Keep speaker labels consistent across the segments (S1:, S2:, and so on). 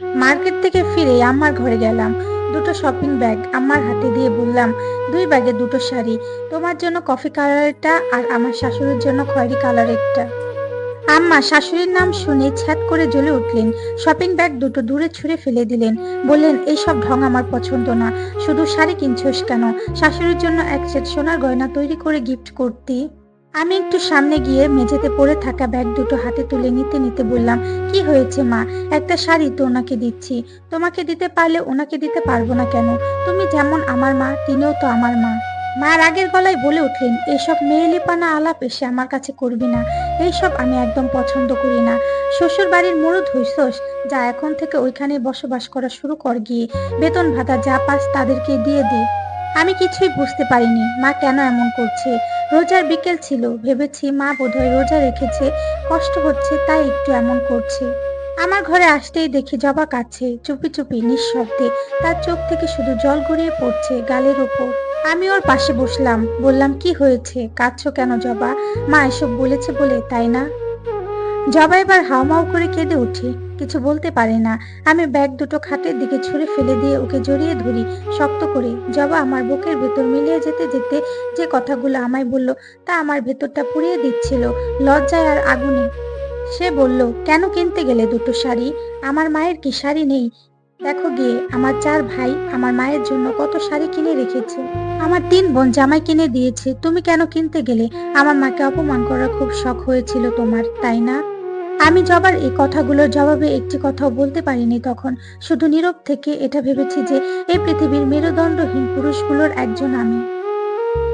S1: Market থেকে ফিরে আমার ঘরে গেলাম। দুটো শপিং ব্যাগ আমার হাতে দিয়ে বললাম, দুই ব্যাগে দুটো শাড়ি। তোমার জন্য কফি কালারেরটা আর আমার শাশুড়ির জন্য খয়েরি কালারেরটা আম্মা শাশুড়ির নাম শুনে ছ্যাত করে জ্বলে উঠলেন। শপিং ব্যাগ দুটো দূরে ছুঁড়ে ফেলে দিলেন। বললেন এইসব ঢং আমার পছন্দ না। শুধু শাড়ি কিনছোস কেন? শাশুড়ির জন্য এক সেট সোনার গয়না তৈরি করে গিফট করতি। আমি একটু সামনে গিয়ে মেঝেতে পড়ে থাকা ব্যাগ দুটো হাতে তুলে নিতে নিতে বললাম, কি হয়েছে মা? একটা শাড়ি তো ওনাকে দিচ্ছি। তোমাকে দিতে পারলে ওনাকে দিতে পারব না কেন? তুমি যেমন আমার মা, তিনিও তো আমার মা। মা রাগের গলায় বলে উঠলেন, এসব মেয়েলিপানা আলাপ এসে আমার কাছে করবি না। এইসব আমি একদম পছন্দ করি না। শ্বশুর বাড়ির মরুদ হইসস, যা এখন থেকে ওইখানে বসবাস করা শুরু কর গিয়ে। বেতন ভাতা যা পাস তাদেরকে দিয়ে দি। আমি কিছুই বুঝতে পারিনি। মা কেন এমন করছে? রোজার বিকেল ছিল। ভেবেছি মা বোধহয় রোজা রেখেছে। কষ্ট হচ্ছে, তাই একটু এমন করছে। আমার ঘরে আসতেই দেখি জবা কাছে চুপি চুপি, নিঃশব্দে। তার চোখ থেকে শুধু জল গড়িয়ে পড়ছে গালের ওপর। আমি ওর পাশে বসলাম। বললাম, কি হয়েছে? কাঁদছো কেন জবা? মা এসব বলেছে বলে, তাই না? জবা এবার হাওমাও করে কেঁদে উঠি। কিছু বলতে পারে না। আমি ব্যাগ দুটো খাটের দিকে ছুঁড়ে ফেলে দিয়ে ওকে জড়িয়ে ধরি, শক্ত করে। জবা আমার বুকের ভেতর মিলিয়ে যেতে যেতে যে কথাগুলো আমায় বলল, তা আমার ভেতরটা পুড়িয়ে দিচ্ছিল লজ্জায় আর আগুনে। সে বলল, কেন কিনতে গেলে দুটো শাড়ি? আমার মায়ের কি শাড়ি নেই? দেখো গিয়ে, আমার চার ভাই আমার মায়ের জন্য কত শাড়ি কিনে রেখেছে। আমার তিন বোন জামাই কিনে দিয়েছে। তুমি কেন কিনতে গেলে? আমার মাকে অপমান করার খুব শখ হয়েছিল তোমার, তাই না? আমি জবার এই কথাগুলোর জবাবে একটি কথাও বলতে পারিনি তখন। শুধু নীরব থেকে এটা ভেবেছি যে, এই পৃথিবীর মেরুদণ্ডহীন পুরুষগুলোর একজন আমি।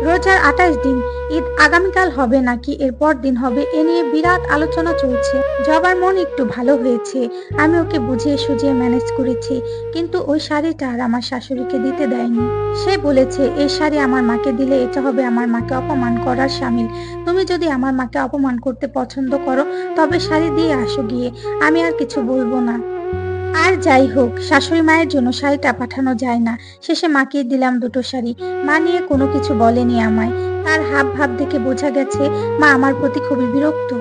S1: রোজার আঠাশ দিন, ঈদ আগামীকাল হবে নাকি এর পর দিন হবে এ নিয়ে বিরাট আলোচনা চলছে। জবার মন একটু ভালো হয়েছে, আমি ওকে বুঝিয়ে সুঝিয়ে ম্যানেজ করেছি, কিন্তু ওই শাড়িটা আর আমার শাশুড়িকে দিতে দেয়নি। সে বলেছে, এই শাড়ি আমার মাকে দিলে এটা হবে আমার মাকে অপমান করার সামিল। তুমি যদি আমার মাকে অপমান করতে পছন্দ করো, তবে শাড়ি দিয়ে আসো গিয়ে, আমি আর কিছু বলব না। আর যাই হোক, শাশুড়ি মায়ের জন্য শাড়িটা পাঠানো যায় না। শেষে মাকে দিলাম দুটো শাড়ি। মা নিয়ে কোনো কিছু বলেনি আমায়। তার হাব ভাব দেখে বোঝা গেছে, মা আমার প্রতি খুবই বিরক্ত।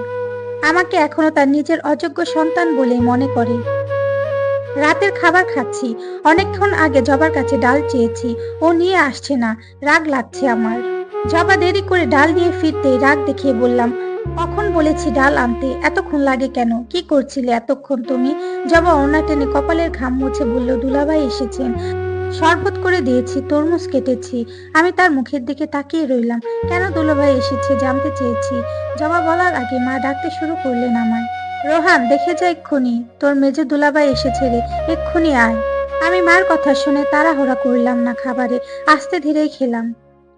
S1: আমাকে এখনও তার নিজের অযোগ্য সন্তান বলে মনে করে। রাতের খাবার খাচ্ছি। অনেকক্ষণ আগে জবার কাছে ডাল চেয়েছি। ও নিয়ে আসছে না। রাগ লাগছে আমার। জবা দেরি করে ডাল নিয়ে ফিরতেই রাগ দেখিয়ে বললাম কখন বলেছি ডাল আনতে? এতক্ষণ লাগে কেন? কি করছিলে এতক্ষণ তুমি? জবা ওনা টেনে কপালের ঘাম মুছে বলল, দুলাভাই এসেছেন। শরবত করে দিয়েছি, তরমুজ কেটেছি। আমি তার মুখের দিকে তাকিয়ে রইলাম। কেন দুলাভাই এসেছে জানতে চেয়েছি। জবা বলার আগে মা ডাকতে শুরু করলেন আমায়। রোহান, দেখে যা এক্ষুনি। তোর মেজে দুলাভাই এসেছে রে, এক্ষুনি আয়। আমি মার কথা শুনে তাড়াহুড়া করলাম না খাবারে। আস্তে ধীরেই খেলাম।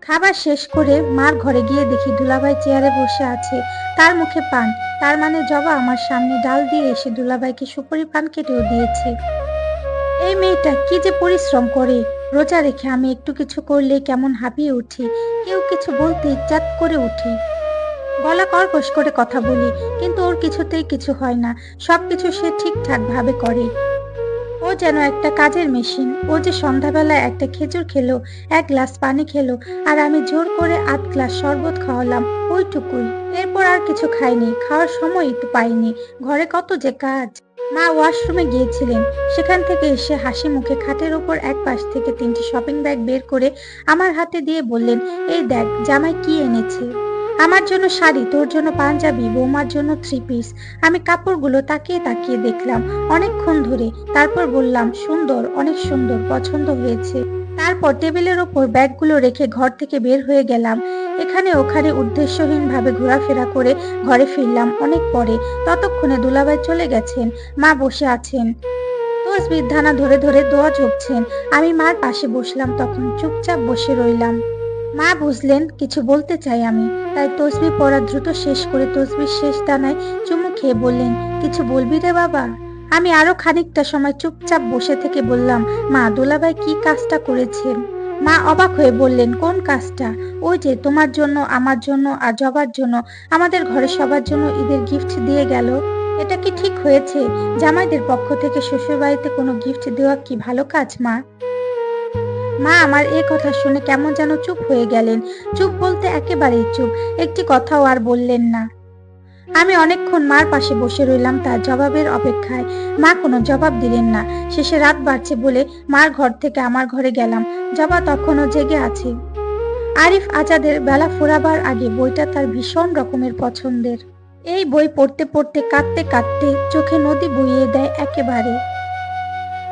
S1: খাবার শেষ করে মার ঘরে গিয়ে দেখি দুলাভাই চেয়ারে বসে আছে। তার মুখে পান। তার মানে জবা আমার সামনে ডাল দিয়ে এসে দুলাভাইকে সুপারি পান কেটেও দিয়েছে। এই মেয়েটা কি যে পরিশ্রম করে। রোজা রেখে আমি একটু কিছু করলে কেমন হাঁপিয়ে উঠি। কেউ কিছু বলতে চাত করে উঠি। গলা কর্কশ করে কথা বলি, কিন্তু ওর কিছুতেই কিছু হয় না। সবকিছু সে ঠিকঠাক ভাবে করে। যেন একটা কাজের মেশিন। ও যে সন্ধ্যাবেলায় একটা খেজুর খেলো, এক গ্লাস পানি খেলো, আর আমি জোর করে আধ গ্লাস শরবত খাওয়ালাম, ওইটুকুই। এরপর আর কিছু খাইনি, খাওয়ার সময় একটু পাইনি। ঘরে কত যে কাজ। মা ওয়াশরুমে গিয়েছিলেন। সেখান থেকে এসে হাসি মুখে খাটের ওপর এক পাশ থেকে তিনটি শপিং ব্যাগ বের করে আমার হাতে দিয়ে বললেন, এই দেখ, জামাই কি এনেছে? আমার জন্য শাড়ি, তোর জন্য পাঞ্জাবি, বৌমার জন্য থ্রি পিস আমি কাপড়গুলো তাকিয়ে তাকিয়ে দেখলাম অনেকক্ষণ ধরে। তারপর বললাম, সুন্দর, অনেক সুন্দর, পছন্দ হয়েছে। তারপর টেবিলের ওপর ব্যাগগুলো রেখে ঘর থেকে বের হয়ে গেলাম। এখানে ওখানে উদ্দেশ্যহীন ভাবে ঘোরাফেরা করে ঘরে ফিরলাম অনেক পরে। ততক্ষণে দুলাভাই চলে গেছেন। মা বসে আছেন। তসবির ধানা ধরে ধরে দোয়া ঝুঁকছেন। আমি মার পাশে বসলাম, তখন চুপচাপ বসে রইলাম। মা বুঝলেন, কিছু বলতে চাই আমি। তাই তসবি পড়া দ্রুত শেষ করে তসবির শেষ দানায় চুমু খেয়ে বললেন, কিছু বলবি রে বাবা? আমি আরও খানিকটা সময় চুপচাপ বসে থেকে বললাম, মা, দোলাভাই কি কাজটা করেছেন মা অবাক হয়ে বললেন, কোন কাজটা? ওই যে তোমার জন্য, আমার জন্য আর জবার জন্য, আমাদের ঘরে সবার জন্য ঈদের গিফট দিয়ে গেল। এটা কি ঠিক হয়েছে? জামাইদের পক্ষ থেকে শ্বশুর বাড়িতে কোনো গিফট দেওয়া কি ভালো কাজ, মা? মা, আমার এ কথা শুনে কেমন যেন চুপ হয়ে গেলেন। চুপ বলতে একেবারেই চুপ, একটি কথাও আর বললেন না। আমি অনেকক্ষণ মার পাশে বসে রইলাম তার জবাবের অপেক্ষায়। মা কোনো জবাব দিলেন না। শেষে রাত বাড়ছে বলে মার ঘর থেকে আমার ঘরে গেলাম। জবা তখনও জেগে আছে। আরিফ আজাদের বেলা ফোরাবার আগে বইটা তার ভীষণ রকমের পছন্দের। এই বই পড়তে পড়তে কাঁদতে কাঁদতে চোখে নদী বইয়ে দেয় একেবারে।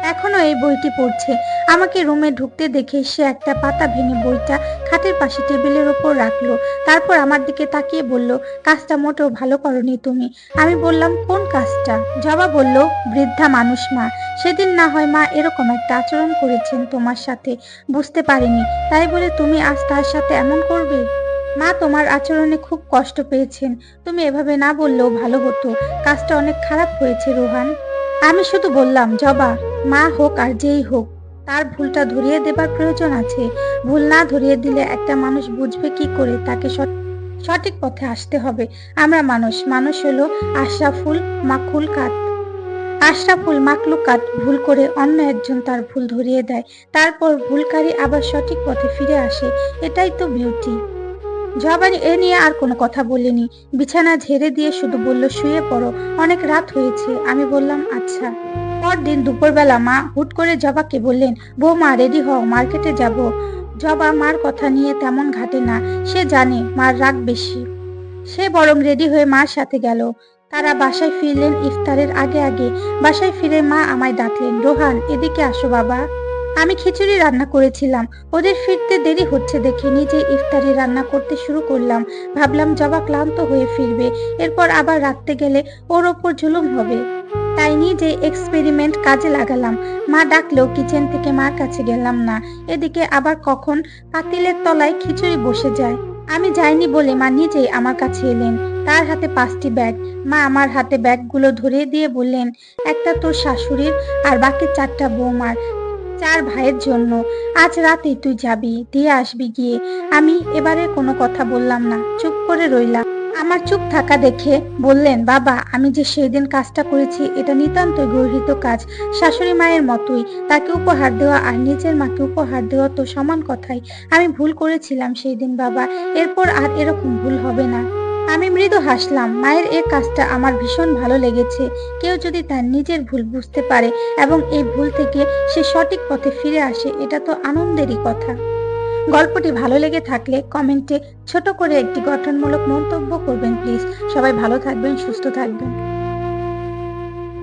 S1: এখনও এই বইটি পড়ছে। আমাকে রুমে ঢুকতে দেখে সে একটা পাতা ভেঙে বইটা খাটের পাশে টেবিলের ওপর রাখল। তারপর আমার দিকে তাকিয়ে বলল, কাজটা মোটেও ভালো করনি তুমি। আমি বললাম, কোন কাজটা? জবা বলল, বৃদ্ধা মানুষ মা। সেদিন না হয় মা এরকম একটা আচরণ করেছেন তোমার সাথে। বুঝতে পারিনি। তাই বলে তুমি আজ তার সাথে এমন করবে? মা তোমার আচরণে খুব কষ্ট পেয়েছেন। তুমি এভাবে না বললেও ভালো হতো। কাজটা অনেক খারাপ হয়েছে রোহান। আমি শুধু বললাম, জবা। মা হোক আর যেই হোক, তার ভুলটা ধরিয়ে দেবার প্রয়োজন আছে। ভুল না ধরিয়ে দিলে একটা মানুষ বুঝবে কি করে, তাকে সঠিক পথে আসতে হবে। আমরা মানুষ মানুষ হলো আশরাফুল মাকুল কাত আশরাফুল মাকলুকাত ভুল করে অন্য একজন তার ভুল ধরিয়ে দেয়। তারপর ভুলকারী আবার সঠিক পথে ফিরে আসে। এটাই তো বিউটি জবানি এ নিয়ে আর কোনো কথা বলিনি। বিছানা ঝেড়ে দিয়ে শুধু বলল, শুয়ে পড়ো। অনেক রাত হয়েছে। আমি বললাম আচ্ছা। পরদিন দুপুরবেলা মা হুট করে জবাকে বললেন, বৌমা, রেডি হও, মার্কেটে যাব। জবা মার কথা নিয়ে তেমন ঘাটে না, সে জানে মার রাগ বেশি। সে বরং রেডি হয়ে মার সাথে গেল। তারা বাসায় ফিরলেন ইফতারের আগে আগে। বাসায় ফিরে মা আমায় ডাকলেন, রোহান, এদিকে আসো বাবা। আমি খিচুড়ি রান্না করেছিলাম। ওদের ফিরতে দেরি হচ্ছে দেখে নিজে ইফতারি রান্না করতে শুরু করলাম। ভাবলাম জবা ক্লান্ত হয়ে ফিরবে। এরপর আবার রাখতে গেলে ওর ওপর জুলুম হবে। তাই নিজে এক্সপেরিমেন্ট কাজে লাগালাম। মা ডাকলেও কিচেন থেকে মার কাছে গেলাম না। এদিকে আবার কখন পাতিলের তলায় খিচুড়ি বসে যায়। আমি যাইনি বলে মা নিজেই আমার কাছে এলেন। তার হাতে পাঁচটি ব্যাগ। মা আমার হাতে ব্যাগগুলো ধরিয়ে দিয়ে বললেন, একটা তোর শাশুড়ির আর বাকি চারটা বৌমার, চার ভাইয়ের জন্য। আজ রাতে তুই যাবি, দিয়ে আসবি গিয়ে। আমি এবারে কোনো কথা বললাম না। চুপ করে রইলাম। আমার চুপ থাকা দেখে বললেন, বাবা, আমি যে সেই দিন কাজটা করেছি, এটা নিতান্তই গর্হিত কাজ। শাশুড়ি মায়ের মতোই। তাকে উপহার দেওয়া আর নিজের মাকে উপহার দেওয়া তো সমান কথাই। আমি ভুল করেছিলাম সেই দিন বাবা। এরপর আর এরকম ভুল হবে না। আমি মৃদু হাসলাম, মায়ের এ কাজটা আমার ভীষণ ভালো লেগেছে। কেউ যদি তার নিজের ভুল বুঝতে পারে এবং এই ভুল থেকে সে সঠিক পথে ফিরে আসে, এটা তো আনন্দেরই কথা। গল্পটি ভালো লেগে থাকলে কমেন্টে ছোট করে একটি গঠনমূলক মন্তব্য করবেন, প্লিজ। সবাই ভালো থাকবেন, সুস্থ থাকবেন।